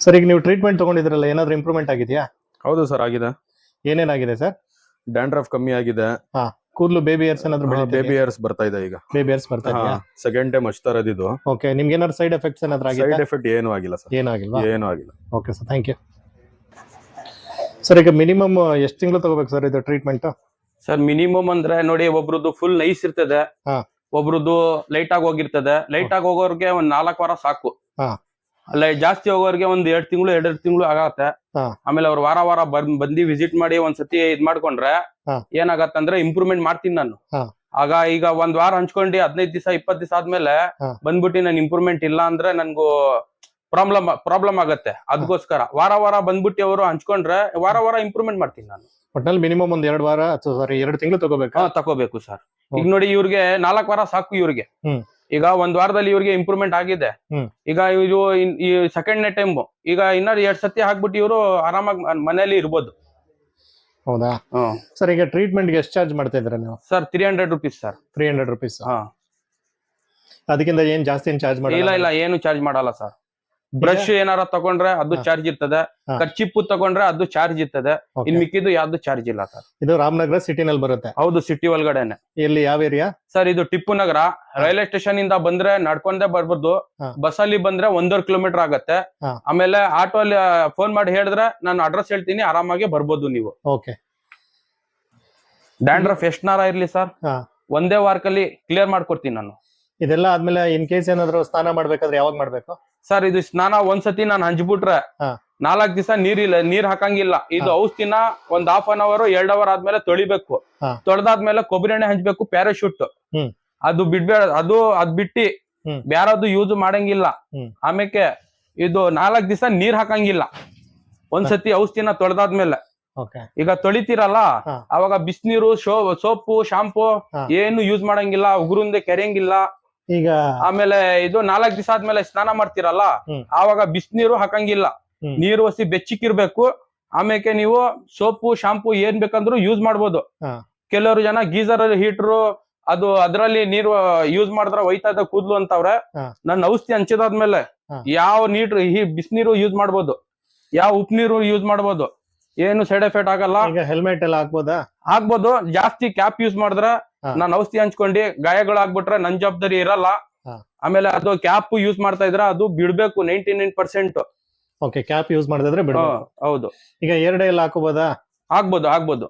Sir ಈಗ ನೀವು treatment ತಗೊಂಡಿದ್ರಲ್ಲ ಏನಾದ್ರೂ ಇಂಪ್ರೂವ್ಮೆಂಟ್ ಆಗಿದೆಯಾ? ಹೌದು ಸರ್ ಆಗಿದೆ. ಏನೇನಾಗಿದೆ ಸರ್ ಡ್ಯಾಂಡ್ರಫ್ ಕಮ್ಮಿ ಆಗಿದೆ. ಕೂದಲು ಬೇಬಿ ಏರ್ಸ್ ಏನಾದ್ರು ಬೇಬಿ ಏರ್ಸ್ ಬರ್ತಾ ಇದೆ ಈಗ. ಬೇಬಿ ಏರ್ಸ್ ಬರ್ತಾ ಇದೆ ಸೆಕೆಂಡ್ ಟೈಮ್ ಹಚ್ತಾ ಇದು. ಓಕೆ ನಿಮ್ಗೆ ಏನಾದ್ರು ಸೈಡ್ ಎಫೆಕ್ಟ್ಸ್ ಏನಾದ್ರು ಸೈಡ್ ಆಗಿದೆ ಎಫೆಕ್ಟ್ ಏನೂ ಆಗಿಲ್ಲ ಸರ್ ಏನೂ ಆಗಿಲ್ವಾ? ಏನು ಆಗಿಲ್ಲ. Okay sir thank you sir ಈಗ ಮಿನಿಮಮ್ ಎಷ್ಟು ತಿಂಗಳು ತಗೋಬೇಕು ಸರ್ ಇದು ಟ್ರೀಟ್ಮೆಂಟ್ ಸರ್ ಮಿನಿಮಮ್ ಅಂದ್ರೆ ನೋಡಿ ಒಬ್ರದ್ದು ಫುಲ್ ನೈಸ್ ಇರ್ತದೆ. ಹಾ. ಒಬ್ರದ್ದು ಲೈಟ್ ಆಗಿ ಹೋಗಿರ್ತದೆ. ಲೈಟ್ ಆಗಿ ಹೋಗೋರ್ಗೆ ಒಂದ್ ನಾಲ್ಕು ವಾರ ಸಾಕು. ಹಾ. ಅಲ್ಲ ಜಾಸ್ತಿ ಹೋಗೋರಿಗೆ ಒಂದ್ ಎರಡ್ ತಿಂಗಳು ಎರಡೆರಡು ತಿಂಗಳು ಆಗತ್ತೆ ಹಾ. ಆಮೇಲೆ ಅವ್ರು ವಾರ ವಾರ ಬಂದ್ ಬಂದಿ ವಿಸಿಟ್ ಮಾಡಿ ಒಂದ್ಸತಿ ಇದ್ ಮಾಡ್ಕೊಂಡ್ರೆ ಹಾ. ಏನಾಗತ್ತಂದ್ರೆ ಇಂಪ್ರೂವ್ಮೆಂಟ್ ಮಾಡ್ತೀನಿ ನಾನು ಹಾ. ಆಗ ಈಗ ಒಂದ್ ವಾರ ಹಂಚ್ಕೊಂಡು ಹದಿನೈದು ದಿವಸ ಇಪ್ಪತ್ತು ದಿವಸ ಆದ್ಮೇಲೆ ಹಾ. ಬಂದ್ಬಿಟ್ಟು ನನ್ ಇಂಪ್ರೂವ್ಮೆಂಟ್ ಇಲ್ಲ ಅಂದ್ರೆ ನನ್ಗೂ ಪ್ರಾಬ್ಲಮ್ ಪ್ರಾಬ್ಲಮ್ ಆಗತ್ತೆ ಅದಕ್ಕೋಸ್ಕರ ವಾರ ವಾರ ಬಂದ್ಬಿಟ್ಟು ಅವರು ಹಂಚ್ಕೊಂಡ್ರೆ ವಾರ ವಾರ ಇಂಪ್ರೂವ್ಮೆಂಟ್ ಮಾಡ್ತೀನಿ ನಾನು ಒಟ್ನಲ್ಲಿ ಮಿನಿಮಮ್ ಒಂದ್ ಎರಡು ವಾರ ಸಾರಿ ಎರಡು ತಿಂಗಳು ತಗೋಬೇಕಾ ಹಾ ತಗೋಬೇಕು ಸರ್ ಈಗ ನೋಡಿ ಇವ್ರಿಗೆ ನಾಲ್ಕ್ ವಾರ ಸಾಕು ಇವ್ರಿಗೆ ಹ್ಮ್. ಈಗ ಒಂದ್ ವಾರದಲ್ಲಿ ಇವ್ರಿಗೆ ಇಂಪ್ರೂವ್ಮೆಂಟ್ ಆಗಿದೆ. ಈಗ ಇದು ಈ ಸೆಕೆಂಡ್ ನೇ ಟೈಮ್ ಈಗ ಇನ್ನ ಎರಡ್ ಸತಿ ಹಾಕ್ಬಿಟ್ಟು ಇವರು ಆರಾಮಾಗಿ ಮನೇಲಿ ಇರ್ಬೋದು. ಹೌದಾ? ಸರ್ ಈಗ ಟ್ರೀಟ್ಮೆಂಟ್ಗೆ ಎಷ್ಟು ಚಾರ್ಜ್ ಮಾಡ್ತಾ ಇದ್ರೆ ನೀವು? Sir three hundred rupees sir. Three hundred rupees ಹಾ. ಅದಕ್ಕಿಂತ ಏನ್ ಜಾಸ್ತಿ ಏನ್ ಚಾರ್ಜ್ ಇಲ್ಲ ಇಲ್ಲ ಏನು ಚಾರ್ಜ್ ಮಾಡಲ್ಲ ಸರ್. ಬ್ರಷ್ ಏನಾರ ತಗೊಂಡ್ರೆ ಅದು ಚಾರ್ಜ್ ಇರ್ತದೆ. ಕರ್ಚಿಪ್ಪು ತಗೊಂಡ್ರೆ ಅದು ಚಾರ್ಜ್ ಇರ್ತದೆ. ಇನ್ ಮಿಕ್ಕಿದ್ದು ಯಾವ್ದು ಚಾರ್ಜ್ ಇಲ್ಲ ಸರ್ ಇದು ರಾಮನಗರ ಸಿಟಿನಲ್ಲಿ ಬರುತ್ತೆ. ಹೌದು ಸಿಟಿ ಒಳಗಡೆನೆ. ಎಲ್ಲಿ ಯಾವ ಏರಿಯಾ ಸರ್ ಇದು ಟಿಪ್ಪು ನಗರ. ರೈಲ್ವೆ ಸ್ಟೇಷನ್ ಇಂದ ಬಂದ್ರೆ ನಡ್ಕೊಂಡೇ ಬರ್ಬೋದು ಬಸ್ಸಲ್ಲಿ ಬಸ್ ಅಲ್ಲಿ ಬಂದ್ರೆ ಒಂದೂವರೆ ಕಿಲೋಮೀಟರ್ ಆಗತ್ತೆ. ಆಮೇಲೆ ಆಟೋ ಅಲ್ಲಿ ಫೋನ್ ಮಾಡಿ ಹೇಳಿದ್ರೆ ನಾನು ಅಡ್ರೆಸ್ ಹೇಳ್ತೀನಿ ಆರಾಮಾಗಿ ಬರ್ಬೋದು ನೀವು. ಓಕೆ ಡ್ಯಾಂಡ್ರಫ್ ಎಷ್ಟನಾರ ಇರ್ಲಿ ಸರ್. ಒಂದೇ ವಾರ್ಕಲ್ಲಿ ಕ್ಲಿಯರ್ ಮಾಡ್ಕೊಡ್ತೀನಿ ನಾನು. ಇದೆಲ್ಲ ಆದ್ಮೇಲೆ ಇನ್ ಕೇಸ್ ಏನಾದ್ರು ಸ್ನಾನ ಮಾಡ್ಬೇಕಾದ್ರೆ ಯಾವಾಗ ಮಾಡ್ಬೇಕು ಸರ್ ಇದು ಸ್ನಾನ ಒಂದ್ಸತಿ ನಾನು ಹಂಚ್ಬಿಟ್ರೆ ಹಾ. ನಾಲ್ಕ್ ದಿವಸ ನೀರಿಲ್ಲ ನೀರ್ ಹಾಕಂಗಿಲ್ಲ ಇದು. ಔಷಧಿನ ಒಂದ್ ಹಾಫ್ ಅನ್ ಅವರ್ ಎರಡ್ ಅವರ್ ಆದ್ಮೇಲೆ ತೊಳಿಬೇಕು ಹಾ. ತೊಳೆದಾದ್ಮೇಲೆ ಕೊಬ್ಬರಿ ಎಣ್ಣೆ ಹಂಚ್ಬೇಕು ಪ್ಯಾರಾಶೂಟ್ ಹ್ಮ್. ಅದು ಬಿಡ್ಬೇಡ ಅದು ಅದ್ ಬಿಟ್ಟಿ ಹ್ಮ್. ಬ್ಯಾರದು ಯೂಸ್ ಮಾಡಂಗಿಲ್ಲ ಹ್ಮ್. ಆಮೇಲೆ ಇದು ನಾಲ್ಕ್ ದಿವಸ ನೀರ್ ಹಾಕಂಗಿಲ್ಲ ಒಂದ್ಸತಿ ಔಷಧಿನ ತೊಳೆದಾದ್ಮೇಲೆ ಓಕೆ ಈಗ ತೊಳಿತೀರಲ್ಲ ಹಾ. ಅವಾಗ ಬಿಸಿನೀರು ಸೋಪು ಶಾಂಪು ಹಾ. ಏನು ಯೂಸ್ ಮಾಡಂಗಿಲ್ಲ ಉಗುರುಂದೆ ಕೆರೆಯಂಗಿಲ್ಲ ಈಗ ಆಮೇಲೆ ಇದು ನಾಲ್ಕ್ ದಿವಸ ಆದ್ಮೇಲೆ ಸ್ನಾನ ಮಾಡ್ತೀರಲ್ಲ ಆವಾಗ ಬಿಸಿನೀರು ಹಾಕಂಗಿಲ್ಲ. ನೀರು ಹಸಿ ಬೆಚ್ಚಿಕ್ಕಿರ್ಬೇಕು ಆಮೇಲೆ ನೀವು ಸೋಪು ಶಾಂಪು ಏನ್ ಬೇಕಂದ್ರೂ ಯೂಸ್ ಮಾಡ್ಬೋದು. ಕೆಲವರು ಜನ ಗೀಸರ್ ಹೀಟರ್ ಅದು ಅದರಲ್ಲಿ ನೀರು ಯೂಸ್ ಮಾಡಿದ್ರೆ ಒಯ್ತಾ ಇದ್ದ ಕೂದ್ಲು ಅಂತವ್ರೆ. ನನ್ನ ಔಷಧಿ ಹಂಚಿದಾದ್ಮೇಲೆ. ಯಾವ ನೀರು ಈ ಬಿಸಿನೀರು ಯೂಸ್ ಮಾಡ್ಬೋದು ಯಾವ ಉಪ್ ನೀರು ಯೂಸ್ ಮಾಡ್ಬೋದು ಏನು ಸೈಡ್ ಎಫೆಕ್ಟ್ ಆಗಲ್ಲ ಹೆಲ್ಮೆಟ್ ಎಲ್ಲ ಹಾಕ್ಬೋದಾ ಹಾಕ್ಬೋದು ಜಾಸ್ತಿ ಕ್ಯಾಪ್ ಯೂಸ್ ಮಾಡಿದ್ರೆ. ನಾನು ಔಷಧಿ ಹಂಚ್ಕೊಂಡು ಗಾಯಗಳಾಗ್ಬಿಟ್ರೆ ನನ್ ಜವಾಬ್ದಾರಿ ಇರಲ್ಲ. ಆಮೇಲೆ ಅದು ಕ್ಯಾಪ್ ಯೂಸ್ ಮಾಡ್ತಾ ಇದ್ರೆ ಅದು ಬಿಡ್ಬೇಕು ninety nine percent. Okay cap use ಮಾಡಿದ್ರೆ ಹೌದು. ಈಗ ಎರಡೇ ಎಲ್ಲ ಹಾಕೋಬೋದಾ? ಆಗ್ಬೋದು ಆಗ್ಬೋದು.